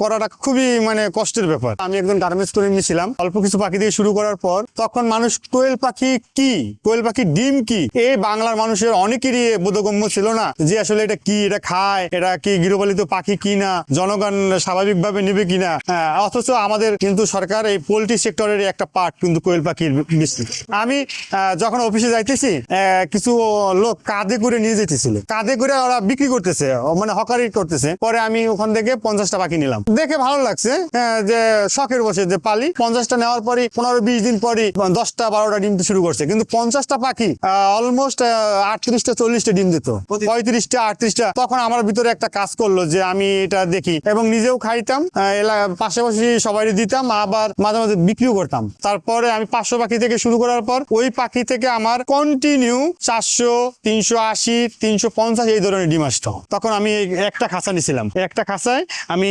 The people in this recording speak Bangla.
করাটা খুবই মানে কষ্টের ব্যাপার। আমি একজন গার্মেন্টস করে নিয়েছিলাম। অল্প কিছু পাখি দিয়ে শুরু করার পর তখন মানুষ কোয়েল পাখি কি? কোয়েল পাখির ডিম কি? এই বাংলার মানুষের অনেকেরই বোধগম্য ছিল না যে আসলে এটা কি এটা খায় এটা কি গৃহপালিত পাখি কি না জনগণ স্বাভাবিকভাবে নেবে কিনা? হ্যাঁ, অথচ আমাদের কিন্তু সরকার এই পোলট্রি সেক্টরের একটা পার্ট কিন্তু কোয়েল পাখির বিস্তার আমি যখন অফিসে যাইতেছি কিছু লোক কাঁধে করে নিয়ে যেতেছিল। কাঁধে করে ওরা বিক্রি করতেছে মানে হকারি করতেছে। পরে আমি ওখান থেকে পঞ্চাশটা পাখি নিলাম। দেখে ভালো লাগছে যে শখের বসে যে পালি। পঞ্চাশটা নেওয়ার পরই পনেরো বিশ দিন পরই দশটা বারোটা ডিম শুরু করছে। কিন্তু পঞ্চাশটা পাখি অলমোস্ট আটত্রিশটা চল্লিশটা ডিম দিত। পঁয়ত্রিশটা আটত্রিশটা। তখন আমার ভিতরে একটা কাজ করল যে আমি এটা দেখি। এবং নিজেও খাইতাম পাশাপাশি সবাই দিতাম আবার মাঝে মাঝে বিক্রিও করতাম। তারপরে আমি পাঁচশো পাখি থেকে শুরু করার পর ওই পাখি থেকে আমার কন্টিনিউ চারশো তিনশো আশি তিনশো পঞ্চাশ এই ধরনের ডিম আসতো। তখন আমি একটা খাঁচা নিছিলাম। একটা খাঁচায় আমি